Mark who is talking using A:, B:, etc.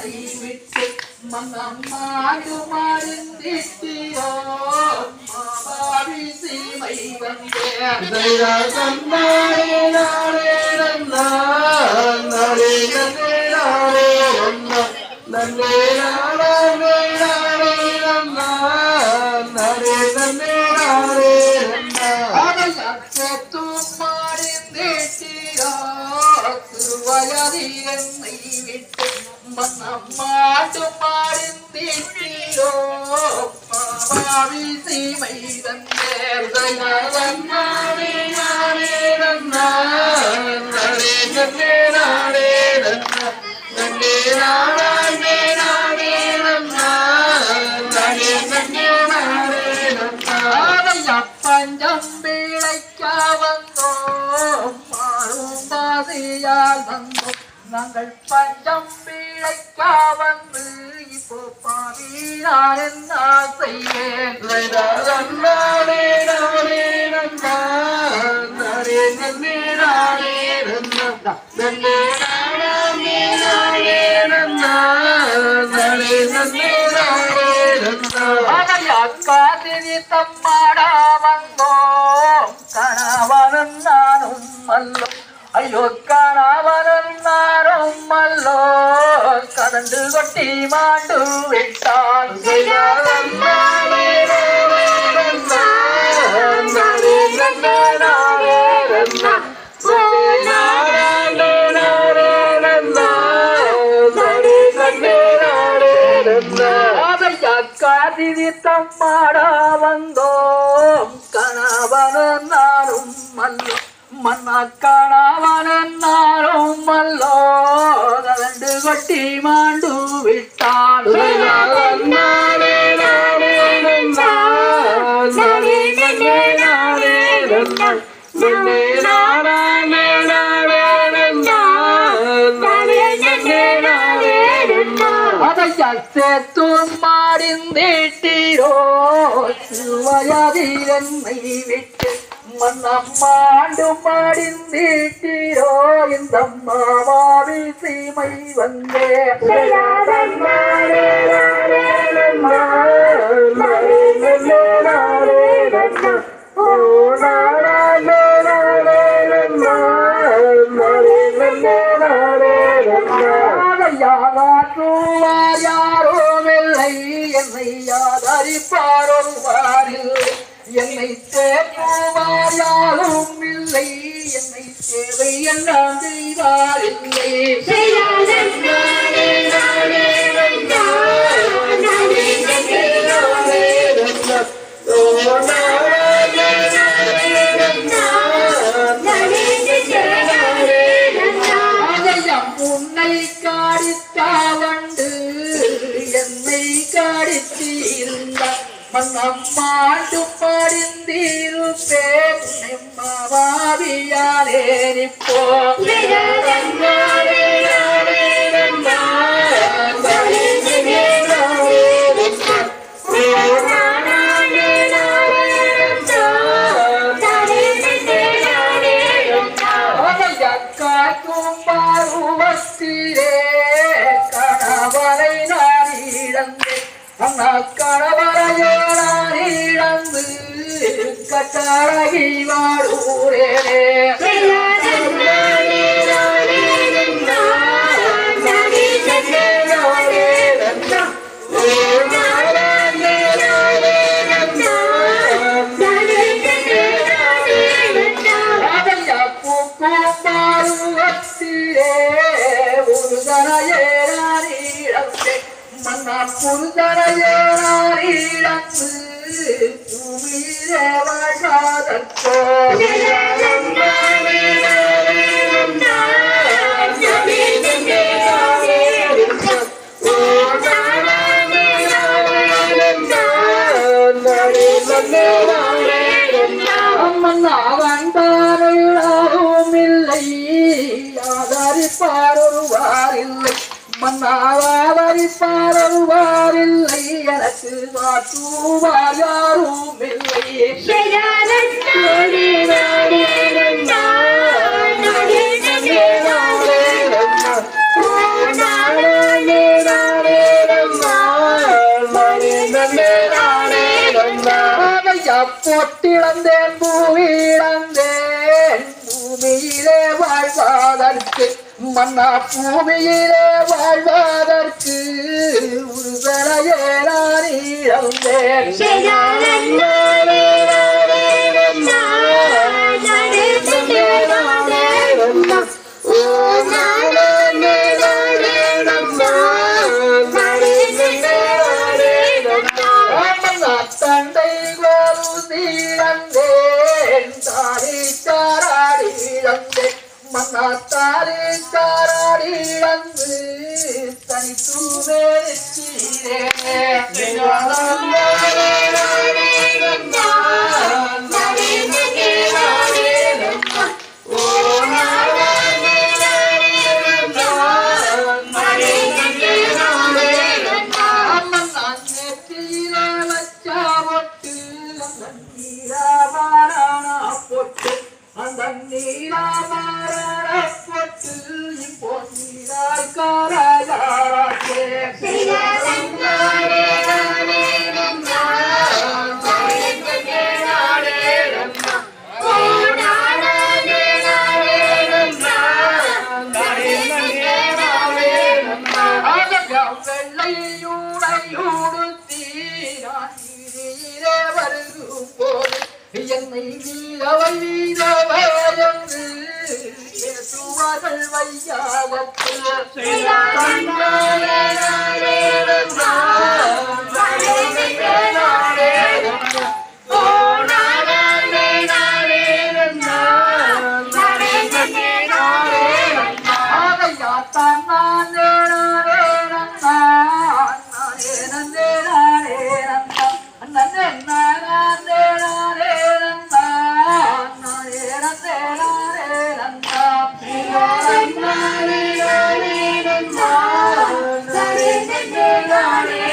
A: என்னை விட்டு மனம் மாடு மருந்திட்டியோ மாபாவி சீமை வந்தேன்
B: நாடே நாடே நன்னா நாடே நன்னே நாடே நன்னா நன்னே நாடே நாடே நன்னா நாடே நன்னே நாடே நன்னா
A: அடையத்தும் மருந்திட்டியோ திருவயதி என்னை விட்டு மனம் மாடு மருந்திட்டியோ சீமை வந்தேன்
B: நாடே நன்னே நன்னா நன்னே நன்னா நன்னே நன்னா
A: பஞ்சம் பிழைக்க வந்தோம் மாறும் பாதையால் வந்தோம். நாங்கள் பஞ்சம் பிழைக்கா வந்து இப்போ பாவியார் என்ன செய்வேன்?
B: நாடே நாடே நன்னா நாடே நன்னே நாடே நன்னா நன்னே நாடே நாடே நன்னா நாடே நன்னே நாடே நன்னா
A: காதிரி தம்மாடா வந்தோம்? கணவனும் நானும் மல்லும் ஐயோ கண்டு கொட்டி மாண்டு விட்டான். தம்மாடா வந்தோம். கணவனும் நானும் மல்லோ மன்னா கணவனும் நானும் மல்லோ கொட்டி மாண்டு விட்டான் அதையத்தும் மாடிந்தீட்டீரோ சிவயதிரன்மை விட்டு மன்னம் மாடிந்தீட்டீரோ இந்த மாவாவி சீமை வந்தே யாரோ யாரும் இல்லை என்னை ஆதரிப்பாரொருவாரில்லை என்னை தேற்றுவார் யாரும் இல்லை. என்னை சேவை எல்லாம் செய்வார். இல்லை உன்னை காடித்தாவண்டு என்னை காடித்து இருந்தார் மன்னம் மாண்டு பாடிந்திருப்பேன் காக்கும் பாருவத்திலே கணவரை நான் இழந்தேன். அண்ணா கணவரையோ நான் இழந்து கட்டழகி வாடுறேனே ராதையா அம்மன் அவன் தானும் இல்லை ஆதரிப்பார் ஒருவார் இல்லை மன்னாவாரிப்பார் ஒருவார் இல்லை எனக்கு வாட்டுவார் யாரும் இல்லை பொட்டிழந்தேன் பூவிழந்தேன் பூமியிலே வாழ்வாதற்கு மன்னா பூமியிலே வாழ்வாதற்கு ஒரு நான் இழந்தேன். மன்னாத்தாரி சாராடி இழந்து தனித்துவே அம்மன் நீரே வருகும் போது என்னை வீரவை வீரவை என்று பேசுவார்கள் வையாவத்தில் நானே